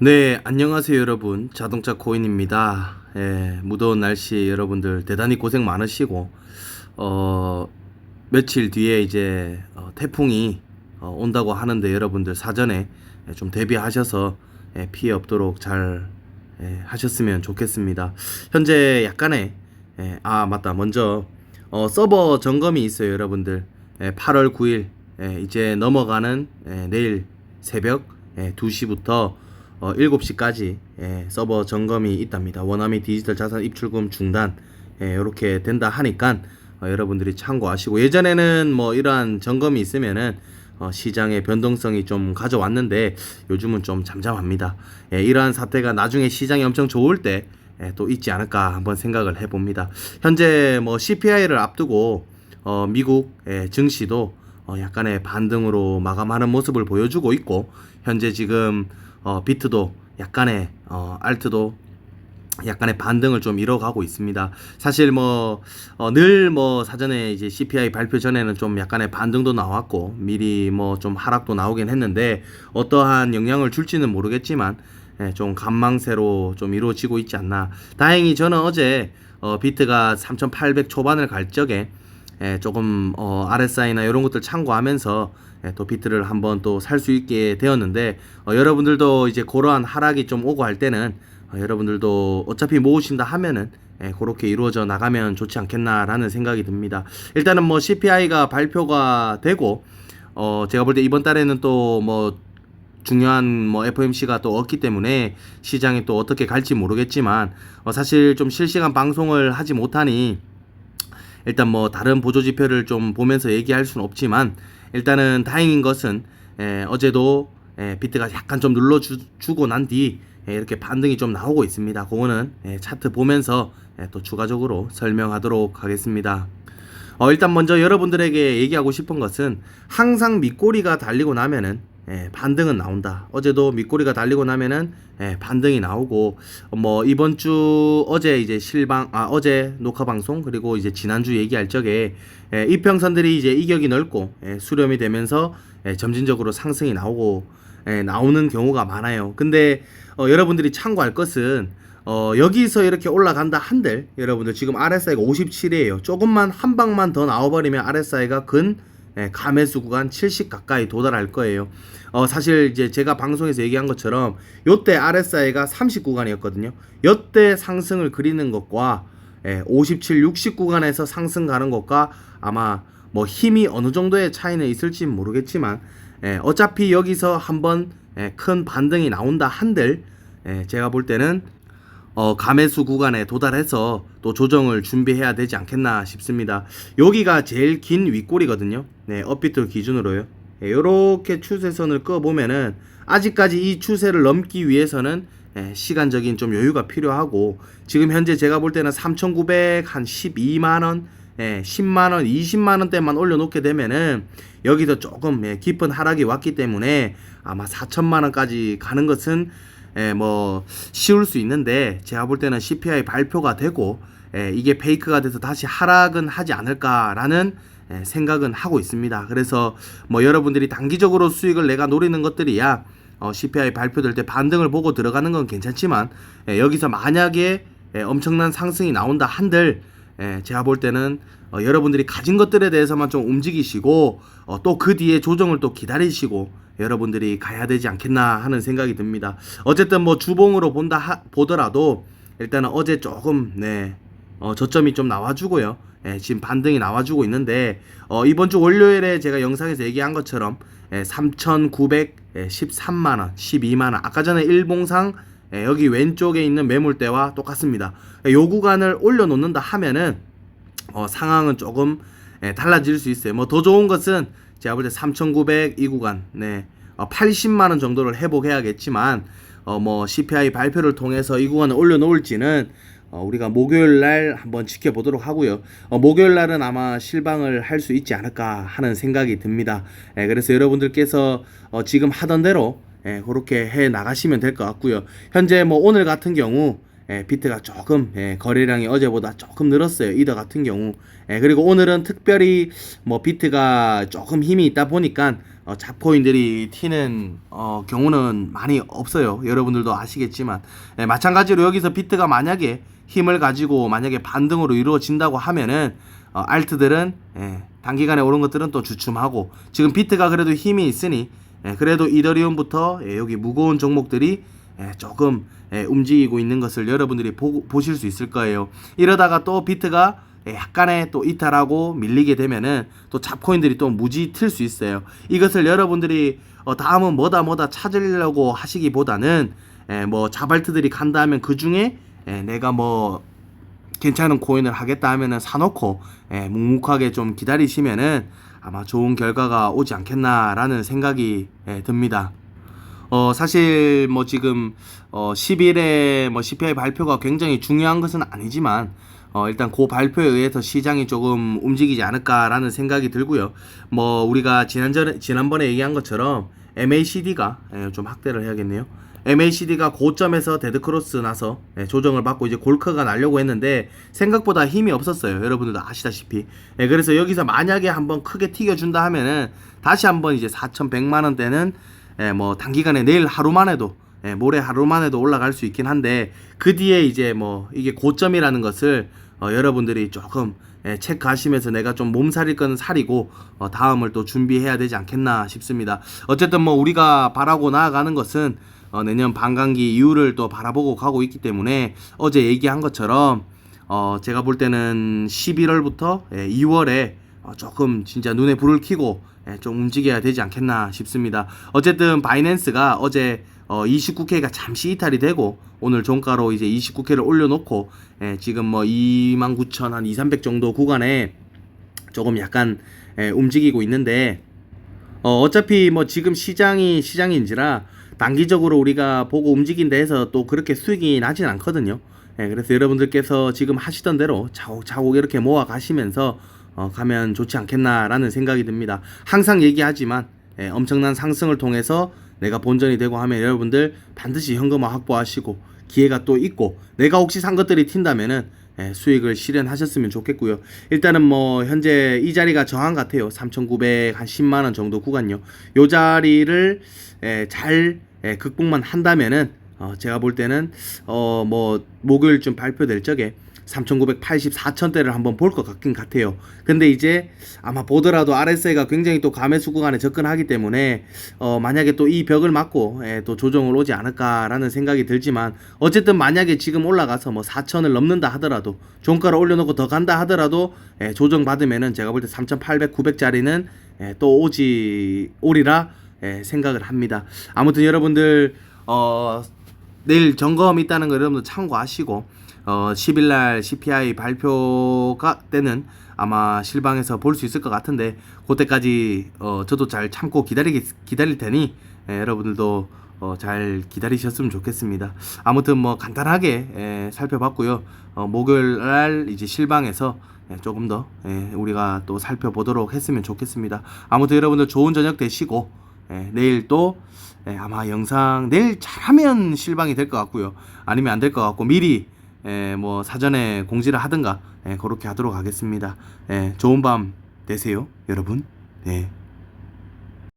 네, 안녕하세요 여러분. 자동차 코인입니다. 예, 무더운 날씨에 여러분들 대단히 고생 많으시고 어 며칠 뒤에 이제 어, 태풍이 어, 온다고 하는데 여러분들 사전에 예, 좀 대비하셔서 예, 피해 없도록 잘 예, 하셨으면 좋겠습니다. 현재 약간의 예, 아 맞다 먼저 어, 서버 점검이 있어요 여러분들. 예, 8월 9일 예, 이제 넘어가는 예, 내일 새벽 예, 2시부터 어, 7시까지 예, 서버 점검이 있답니다. 원화미 디지털 자산 입출금 중단 예, 이렇게 된다 하니까 어, 여러분들이 참고하시고 예전에는 뭐 이러한 점검이 있으면은 어, 시장의 변동성이 좀 가져왔는데 요즘은 좀 잠잠합니다. 예, 이러한 사태가 나중에 시장이 엄청 좋을 때 예, 또 있지 않을까 한번 생각을 해봅니다. 현재 뭐 CPI를 앞두고 어, 미국 예, 증시도 어, 약간의 반등으로 마감하는 모습을 보여주고 있고 현재 지금 어, 비트도 약간의 어, 알트도 약간의 반등을 좀 이뤄가고 있습니다. 사실 뭐 늘뭐 사전에 이제 CPI 발표 전에는 좀 약간의 반등도 나왔고 미리 뭐 좀 하락도 나오긴 했는데 어떠한 영향을 줄지는 모르겠지만 예, 좀 간망세로 좀 이루어지고 있지 않나. 다행히 저는 어제 어, 비트가 3,800 초반을 갈 적에 예, 조금 어, RSI나 이런 것들 참고하면서 예, 또 비트를 한번 또 살 수 있게 되었는데 어, 여러분들도 이제 그러한 하락이 좀 오고 할 때는 어, 여러분들도 어차피 모으신다 하면은 예, 그렇게 이루어져 나가면 좋지 않겠나라는 생각이 듭니다. 일단은 뭐 CPI가 발표가 되고 어, 제가 볼 때 이번 달에는 또뭐 중요한 뭐 FOMC가 또 없기 때문에 시장이 또 어떻게 갈지 모르겠지만 어, 사실 좀 실시간 방송을 하지 못하니 일단 뭐 다른 보조 지표를 좀 보면서 얘기할 수는 없지만 일단은 다행인 것은 에, 어제도 에, 비트가 약간 좀 눌러주고 난 뒤 이렇게 반등이 좀 나오고 있습니다. 그거는 에, 차트 보면서 에, 또 추가적으로 설명하도록 하겠습니다. 어, 일단 먼저 여러분들에게 얘기하고 싶은 것은 항상 밑꼬리가 달리고 나면은 예, 반등은 나온다. 어제도 밑꼬리가 달리고 나면은 예, 반등이 나오고 어, 뭐 이번 주 어제 이제 실방 아 어제 녹화 방송 그리고 이제 지난주 얘기할 적에 예, 이평선들이 이제 이격이 넓고 예, 수렴이 되면서 예, 점진적으로 상승이 나오고 예, 나오는 경우가 많아요. 근데 어, 여러분들이 참고할 것은 어, 여기서 이렇게 올라간다 한들 여러분들 지금 RSI가 57이에요. 조금만 한 방만 더 나와버리면 RSI가 근 예, 가매수 구간 70 가까이 도달할 거예요. 어, 사실 이제 제가 방송에서 얘기한 것처럼 요때 RSI가 30 구간이었거든요. 요때 상승을 그리는 것과 예, 57, 60 구간에서 상승 가는 것과 아마 뭐 힘이 어느 정도의 차이는 있을지 모르겠지만 예, 어차피 여기서 한번 예, 큰 반등이 나온다 한들 예, 제가 볼 때는 어, 가매수 구간에 도달해서 또 조정을 준비해야 되지 않겠나 싶습니다. 여기가 제일 긴 윗골이거든요. 네, 업비트 기준으로요. 네, 요렇게 추세선을 꺼보면은 아직까지 이 추세를 넘기 위해서는 예, 시간적인 좀 여유가 필요하고 지금 현재 제가 볼 때는 3,900 한 12만원 예, 10만원, 20만원대만 올려놓게 되면은 여기서 조금 예, 깊은 하락이 왔기 때문에 아마 4천만원까지 가는 것은 예, 뭐 쉬울 수 있는데 제가 볼 때는 CPI 발표가 되고 예, 이게 페이크가 돼서 다시 하락은 하지 않을까라는 예, 생각은 하고 있습니다. 그래서 뭐 여러분들이 단기적으로 수익을 내가 노리는 것들이야 어, CPI 발표될 때 반등을 보고 들어가는 건 괜찮지만 예, 여기서 만약에 예, 엄청난 상승이 나온다 한들 예, 제가 볼 때는 어, 여러분들이 가진 것들에 대해서만 좀 움직이시고 어, 또그 뒤에 조정을 또 기다리시고 여러분들이 가야 되지 않겠나 하는 생각이 듭니다. 어쨌든 뭐 주봉으로 본다 하, 보더라도 일단은 어제 조금 네 어, 저점이 좀 나와주고요. 예, 지금 반등이 나와주고 있는데 어, 이번 주 월요일에 제가 영상에서 얘기한 것처럼 예, 3,913만 원, 12만 원. 아까 전에 일봉상 예, 여기 왼쪽에 있는 매물대와 똑같습니다. 예, 요 구간을 올려놓는다 하면은 어, 상황은 조금 예, 달라질 수 있어요. 뭐 더 좋은 것은 제가 볼 때 3,900 이 구간, 네, 어, 80만 원 정도를 회복해야겠지만 어, 뭐 CPI 발표를 통해서 이 구간을 올려놓을지는 어, 우리가 목요일 날 한번 지켜보도록 하고요. 어, 목요일 날은 아마 실방을 할 수 있지 않을까 하는 생각이 듭니다. 예, 그래서 여러분들께서 어, 지금 하던 대로 예, 그렇게 해 나가시면 될 것 같고요. 현재 뭐 오늘 같은 경우 예, 비트가 조금 예, 거래량이 어제보다 조금 늘었어요. 이더 같은 경우. 예, 그리고 오늘은 특별히 뭐 비트가 조금 힘이 있다 보니까 어, 잡코인들이 튀는 어, 경우는 많이 없어요. 여러분들도 아시겠지만 예, 마찬가지로 여기서 비트가 만약에 힘을 가지고 만약에 반등으로 이루어진다고 하면은 어, 알트들은 예, 단기간에 오른 것들은 또 주춤하고 지금 비트가 그래도 힘이 있으니 예, 그래도 이더리움부터 예, 여기 무거운 종목들이 예, 조금 예, 움직이고 있는 것을 여러분들이 보, 보실 수 있을 거예요. 이러다가 또 비트가 예, 약간의 또 이탈하고 밀리게 되면은 또 잡코인들이 또 무지 틀 수 있어요. 이것을 여러분들이 어, 다음은 뭐다 뭐다 찾으려고 하시기보다는 예, 뭐 자발트들이 간다 하면 그 중에 예, 내가 뭐 괜찮은 코인을 하겠다 하면은 사놓고 예, 묵묵하게 좀 기다리시면은 아마 좋은 결과가 오지 않겠나라는 생각이 예, 듭니다. 어 사실 뭐 지금 어 10일에 뭐 CPI 발표가 굉장히 중요한 것은 아니지만 어 일단 그 발표에 의해서 시장이 조금 움직이지 않을까라는 생각이 들고요. 뭐 우리가 지난전에 지난번에 얘기한 것처럼 MACD가 예, 좀 확대를 해야겠네요. MACD가 고점에서 데드크로스 나서 예, 조정을 받고 이제 골크가 나려고 했는데 생각보다 힘이 없었어요. 여러분들도 아시다시피. 예, 그래서 여기서 만약에 한번 크게 튀겨준다 하면은 다시 한번 이제 4,100만 원대는 예, 뭐 단기간에 내일 하루만 해도 예, 모레 하루만 해도 올라갈 수 있긴 한데 그 뒤에 이제 뭐 이게 고점이라는 것을 어, 여러분들이 조금 예, 체크하시면서 내가 좀 몸살일 거는 살이고 어, 다음을 또 준비해야 되지 않겠나 싶습니다. 어쨌든 뭐 우리가 바라고 나아가는 것은 어, 내년 반감기 이후를 또 바라보고 가고 있기 때문에 어제 얘기한 것처럼 어, 제가 볼 때는 11월부터 예, 2월에 어, 조금 진짜 눈에 불을 켜고 예, 좀 움직여야 되지 않겠나 싶습니다. 어쨌든 바이낸스가 어제 어, 29K가 잠시 이탈이 되고 오늘 종가로 이제 29K를 올려놓고 예, 지금 뭐 29,000 한 2, 300 정도 구간에 조금 약간 예, 움직이고 있는데 어, 어차피 뭐 지금 시장이 시장인지라 단기적으로 우리가 보고 움직인다 해서 또 그렇게 수익이 나진 않거든요. 예, 그래서 여러분들께서 지금 하시던 대로 차곡차곡 이렇게 모아 가시면서 어, 가면 좋지 않겠나라는 생각이 듭니다. 항상 얘기하지만 예, 엄청난 상승을 통해서 내가 본전이 되고 하면 여러분들 반드시 현금화 확보하시고 기회가 또 있고 내가 혹시 산 것들이 튄다면은 예, 수익을 실현하셨으면 좋겠고요. 일단은 뭐 현재 이 자리가 저항 같아요. 3,900 한 10만 원 정도 구간요. 요 자리를 예, 잘 예, 극복만 한다면은 어, 제가 볼 때는 어 뭐 목요일쯤 발표될 적에 3,984천대를 한번 볼 것 같긴 같아요. 근데 이제 아마 보더라도 RSI가 굉장히 또 감매수 구간에 접근하기 때문에 어 만약에 또 이 벽을 맞고 예, 또 조정을 오지 않을까라는 생각이 들지만 어쨌든 만약에 지금 올라가서 뭐 4천을 넘는다 하더라도 종가를 올려놓고 더 간다 하더라도 예, 조정 받으면은 제가 볼 때 3,800, 900짜리는 예, 또 오지 오리라 예, 생각을 합니다. 아무튼 여러분들 어 내일 점검 있다는 거 여러분들 참고하시고 어 10일 날 CPI 발표가 때는 아마 실방에서 볼 수 있을 것 같은데 그때까지 어 저도 잘 참고 기다리 기다릴 테니 예, 여러분들도 어, 잘 기다리셨으면 좋겠습니다. 아무튼 뭐 간단하게 예, 살펴봤고요. 어, 목요일 날 이제 실방에서 예, 조금 더 예, 우리가 또 살펴보도록 했으면 좋겠습니다. 아무튼 여러분들 좋은 저녁 되시고 예, 내일 또 예, 아마 영상 내일 잘하면 실방이 될 것 같고요. 아니면 안 될 것 같고 미리 예, 뭐 사전에 공지를 하든가 예, 그렇게 하도록 하겠습니다. 예, 좋은 밤 되세요, 여러분. 예.